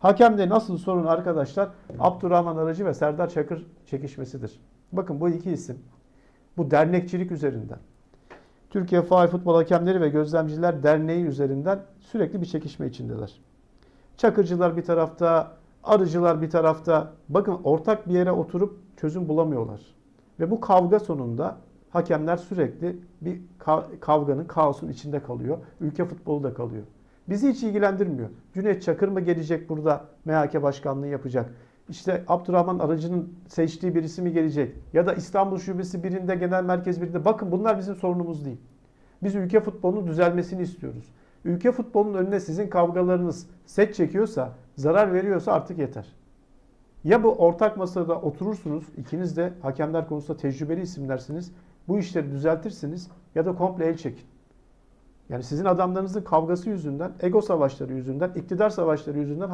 Hakemde nasıl sorun arkadaşlar? Abdurrahman Aracı ve Serdar Çakır çekişmesidir. Bakın bu iki isim bu dernekçilik üzerinden. Türkiye Faal Futbol Hakemleri ve Gözlemciler Derneği üzerinden sürekli bir çekişme içindeler. Çakırcılar bir tarafta, arıcılar bir tarafta. Bakın ortak bir yere oturup çözüm bulamıyorlar. Ve bu kavga sonunda hakemler sürekli bir ka- kavganın, kaosun içinde kalıyor. Ülke futbolu da kalıyor. Bizi hiç ilgilendirmiyor. Cüneyt Çakır mı gelecek burada MHK başkanlığı yapacak? İşte Abdurrahman Arıcı'nın seçtiği birisi mi gelecek? Ya da İstanbul Şubesi birinde, genel merkez birinde. Bakın bunlar bizim sorunumuz değil. Biz ülke futbolunun düzelmesini istiyoruz. Ülke futbolunun önüne sizin kavgalarınız set çekiyorsa, zarar veriyorsa artık yeter. Ya bu ortak masada oturursunuz, ikiniz de hakemler konusunda tecrübeli isimlersiniz. Bu işleri düzeltirsiniz ya da komple el çekin. Yani sizin adamlarınızın kavgası yüzünden, ego savaşları yüzünden, iktidar savaşları yüzünden